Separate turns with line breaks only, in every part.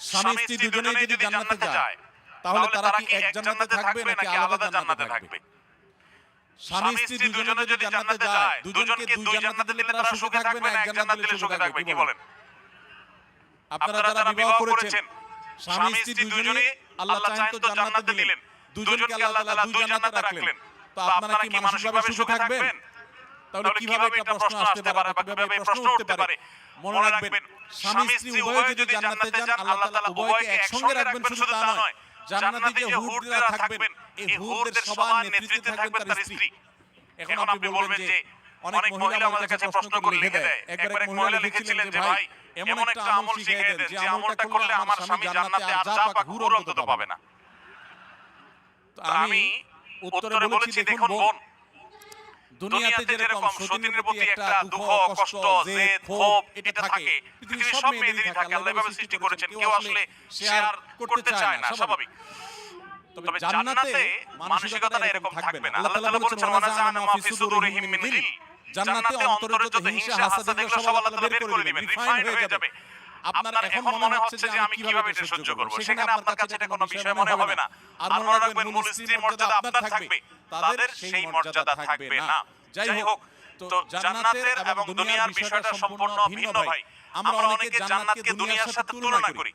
স্বামী স্ত্রী দুজনেই যদি জান্নাতে যায় তাহলে তারা কি এক জান্নাতে থাকবে নাকি আলাদা জান্নাতে থাকবে? স্বামী স্ত্রী দুজনে যদি জান্নাতে যায় দুজনকে দুই জান্নাতে দিলে তারা সুখে থাকবে না এক জান্নাতে দিলে সুখে থাকবে কি বলেন? আপনারা যারা বিবাহ করেছেন স্বামী স্ত্রী দুজনে আল্লাহ চাহেন তো জান্নাতে দিলেন। দুজনকে আল্লাহ তাআলা দুই জান্নাতে রাখলেন। তো আপনারা কি মানসিকভাবে সুখে থাকবেন? তাহলে কীভাবে একটা প্রশ্ন আসতে পারে? কীভাবে প্রশ্ন উঠতে পারে? মনে রাখবেন স্বামী স্ত্রী উভয়ে যদি জান্নাতে যান আল্লাহ তাআলা উভয়কে একসঙ্গে রাখবেন শুধু তা নয়। জান্নাতে যে হুররা থাকবেন এই হুরদের সবার নেতৃত্বে থাকবেন তার স্ত্রী। এখন আপনি বলবেন যে অনেক মহিলা আমাদের কাছে প্রশ্ন করে লিখে দেয়। একবার এক মহিলা লিখেছিলেন যে ভাই এমন একটা আমল শিখিয়ে দেন যে আমলটা করলে আমার স্বামী জান্নাতে আর যা পাক হুর অন্তত পাবে না। তো আমি উত্তরে বলেছি দেখুন বোন দুনিয়াতে যেরকম সতীনের প্রতি একটা দুঃখ কষ্ট জেদ ক্ষোভ এটা থাকে। পৃথিবীর সব মেয়েদেরই থাকে। আল্লাহ এভাবে সৃষ্টি করেছেন। কেউ আসলে শেয়ার করতে চায় না স্বাভাবিক। তবে জান্নাতে মানসিকতাটা এরকম থাকবে না। আল্লাহ তাআলা বলেছেন ওয়া নাযা'না মা ফি সুদুরিহিম মিন গিল জান্নাতে অন্তরে যত হিংসা হাসাদ এগুলো সব আল্লাহ তাআলা বের করে দিবেন। রিফাইন হয়ে যাবে। আপনার এখন মনে হচ্ছে যে আমি কীভাবে এটা সহ্য করব? সেখানে আপনার কাছে এটা কোনো বিষয় মনে হবে না আর মনে রাখবেন মূল স্ত্রীর মর্যাদা আপনার থাকবে তাদের সেই মর্যাদা থাকবে না যাই হোক তো জান্নাতের এবং দুনিয়ার বিষয়টা সম্পূর্ণ ভিন্ন ভাই। আমরা অনেকে জান্নাতকে দুনিয়ার সাথে তুলনা করি।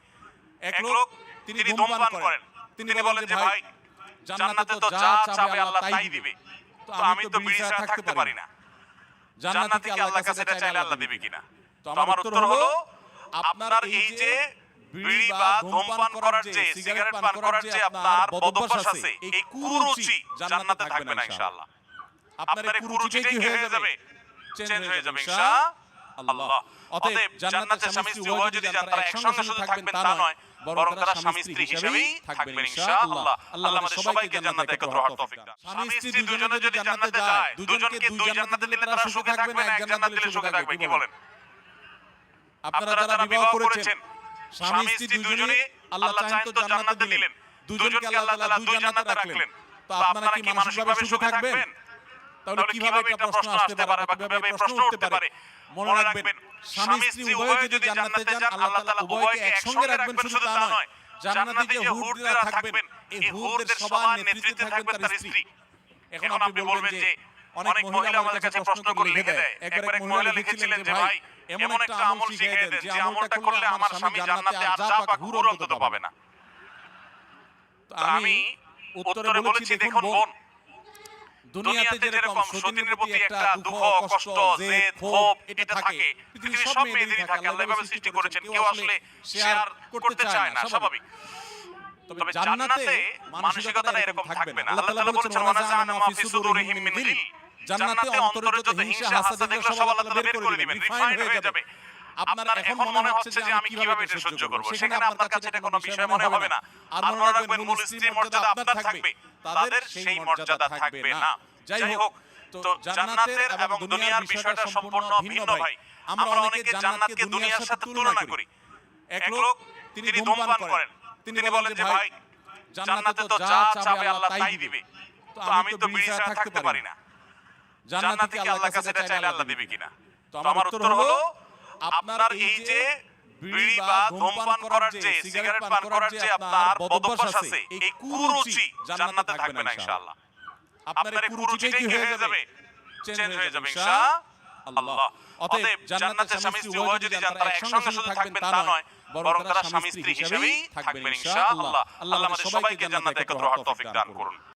এক লোক তিনি ধূমপান করেন। তিনি বলেন যে ভাই জান্নাতে তো যা চাবে আল্লাহ তাই দিবে। তো আমি তো বিড়ি ছাড়া থাকতে পারি না। জান্নাতে কি আল্লাহর কাছে এটা চাইলে আল্লাহ দিবে কিনা? তো আমার উত্তর হলো আপনার এই যে বিড়ি বা ধূমপান করার যে সিগারেট পান করার যে আপনার বদভ্যাস আছে এই কুরুচি জান্নাতে থাকবে না ইনশাআল্লাহ আপনার এই কুরুচিটাই কি হয়ে যাবে? চেঞ্জ হয়ে যাবে ইনশাআল্লাহ অতএব জান্নাতে স্বামী স্ত্রী উভয় যদি যান তারা একসঙ্গে শুধু থাকবেন তা নয় বরং তারা স্বামী স্ত্রী হিসেবেই থাকবেন ইনশাআল্লাহ আল্লাহ। আমাদের সবাইকে জান্নাতে একত্র হওয়ার তৌফিক দান। স্বামী স্ত্রী দুজনে যদি জান্নাতে যায় দুজনকে দুই জান্নাতে দিলে তারা সুখে থাকবে না এক জান্নাতে দিলে সুখে থাকবে কি বলেন আপনারা যারা বিবাহ করেছেন স্বামী স্ত্রী দুজনে আল্লাহ চাহেন তো জান্নাতে দিলেন দুজনকে আল্লাহ তাআলা দুই জান্নাতে রাখলেন তো আপনারা কি মানসিকভাবে সুখে থাকবেন তাহলে কীভাবে একটা প্রশ্ন আসতে পারে? বা কীভাবে প্রশ্ন উঠতে পারে? মনে রাখবেন স্বামী স্ত্রী উভয়ে যদি জান্নাতে যান আল্লাহ তাআলা উভয়কে একসঙ্গে রাখবেন শুধু তা নয়। জান্নাতে যে হুররা থাকবেন এই হুরদের সবার নেতৃত্বে থাকবেন তার স্ত্রী। এখন আপনি বলবেন যে অনেক মহিলা আমাদের কাছে প্রশ্ন করে লিখে দেয়। একবার এক মহিলা লিখেছিলেন যে ভাই এমন একটা আমল শিখিয়ে দেন যে আমলটা করলে আমার স্বামী জান্নাতে আর যা অন্তত পাবে না তো আমি উত্তরে বলেছি দেখুন বোন দুনিয়াতে যেরকম সতীনের প্রতি একটা দুঃখ কষ্ট জেদ ক্ষোভ এটা থাকে। পৃথিবীর সব মেয়েদেরই থাকে আল্লাহ এভাবে সৃষ্টি করেছেন কেউ আসলে শেয়ার করতে চায় না স্বাভাবিক। তবে জান্নাতে মানসিকতাটা এরকম থাকবে না। আল্লাহ তাআলা বলেছেন ওয়া নাযা'না মা ফি সুদুরিহিম মিন জান্নাতে অন্তরে যত হিংসা হাসাদ এগুলো সব আল্লাহ তাআলা বের করে দিবেন। রিফাইন হয়ে যাবে। আপনার এখন মনে হচ্ছে যে আমি কীভাবে এটা সহ্য করব? সেখানে আপনার কাছে এটা কোনো বিষয় মনে হবে না। আর মনে রাখবেন মূল স্ত্রীর মর্যাদা আপনার থাকবে। তাদের সেই মর্যাদা থাকবে না। যাই হোক তো জান্নাতের এবং দুনিয়ার বিষয়টা সম্পূর্ণ ভিন্ন ভাই। আমরা অনেকে জান্নাতকে দুনিয়ার সাথে তুলনা করি। এক লোক তিনি ধূমপান করেন। তিনি বলেন যে ভাই জান্নাতে তো যা চাবে আল্লাহ তাই দিবে তো আমি তো বিড়ি ছাড়া থাকতে পারি না জান্নাতে কি আল্লাহর কাছে এটা চাইলে আল্লাহ দিবে কিনা তো আমার উত্তর হলো আপনার এই যে বিড়ি বা ধূমপান করার যে সিগারেট পান করার যে আপনার বদভ্যাস আছে এই কুরুচি জান্নাতে থাকবে না ইনশাআল্লাহ। আপনার এই কুরুচিটাই কি হয়ে যাবে? চেঞ্জ হয়ে যাবে ইনশাআল্লাহ অতএব জান্নাতে স্বামী স্ত্রী উভয় যদি যান তারা একসঙ্গে শুধু থাকবেন তা নয় বরং তারা স্বামী স্ত্রী হিসেবেই থাকবেন ইনশাআল্লাহ আল্লাহ। আমাদের সবাইকে জান্নাতে একত্র হওয়ার তৌফিক দান করুন।